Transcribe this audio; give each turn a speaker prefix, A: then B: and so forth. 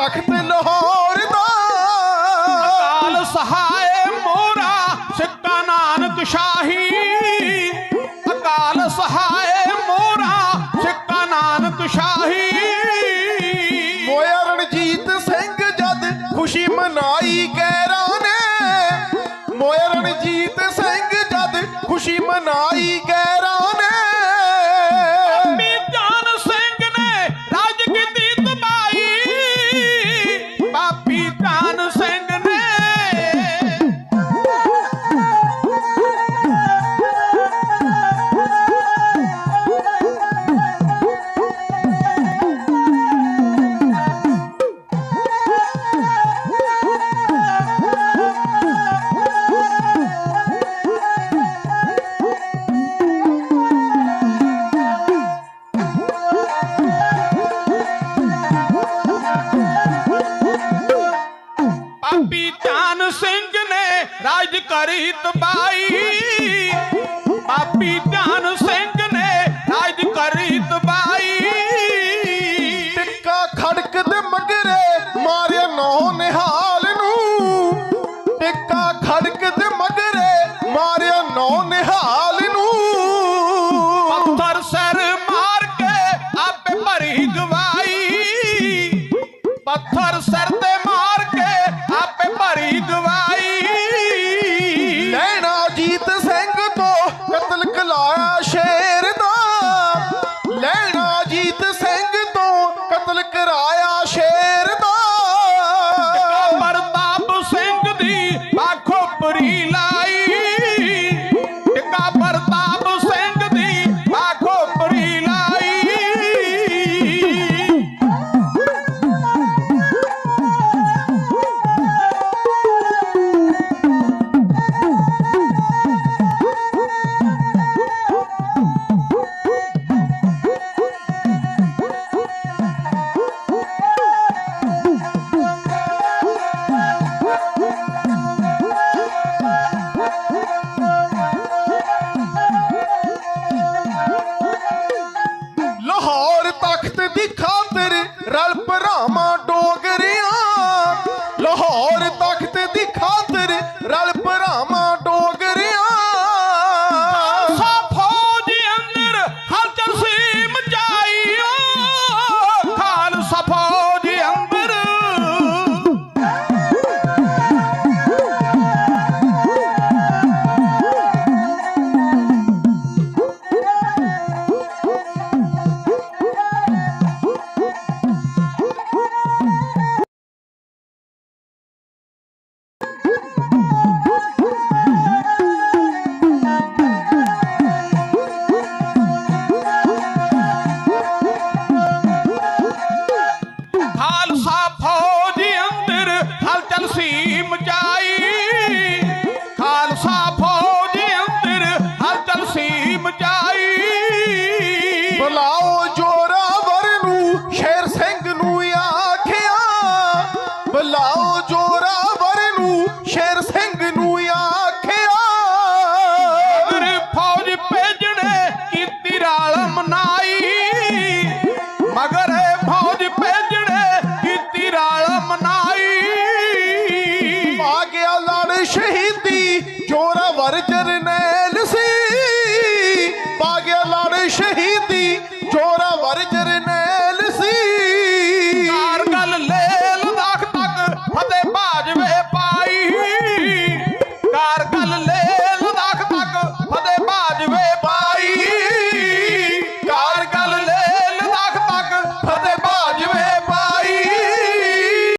A: ਤਖਤ ਲਾਹੌਰ ਦਾ। ਅਕਾਲ ਸਹਾਏ ਮੋਰਾ ਸਿੱਕਾ ਨਾਨਕ ਸ਼ਾਹੀ।
B: ਅਕਾਲ ਸਹਾਇ ਮੋਰਾ ਸਿੱਕਾ ਨਾਨਕ ਸ਼ਾਹੀ। ਮੋਇਆ ਰਣਜੀਤ ਸਿੰਘ ਜਦ ਖੁਸ਼ੀ ਮਨਾਈ ਗੈਰਾਂ ਨੇ।
A: ਮੋਇਆ ਰਣਜੀਤ ਸਿੰਘ ਜਦ ਖੁਸ਼ੀ ਮਨਾਈ ਗੈ ਕਰੀ ਤਬਾਈ। ਪਾਪੀ ਜਾਨ ਸਿੰਘ ਨੇ ਰਾਜ ਕਰੀ ਤਬਾਈ।
B: ਟਿੱਕਾ ਖੜਕ ਦੇ ਮਗਰੇ ਮਾਰਿਆ ਨੌ ਨਿਹਾਲ ਨੂੰ। ਟਿੱਕਾ ਖੜਕ ਦੇ ਮਗਰੇ ਮਾਰਿਆ ਨੌ ਨਿਹਾਲ ਨੂੰ।
A: ਪੱਥਰ ਸਿਰ ਮਾਰ ਕੇ ਆਪੇ ਭਰੀ ਗਵਾਈ ਪੱਥਰ
B: ਭਰਾਵਾਂ ਡੋਗਰਿਆਂ ਲਾਹੌਰ ਤਖਤ ਦੀ ਖਾਤਰ ਰਲ তোমার চরণে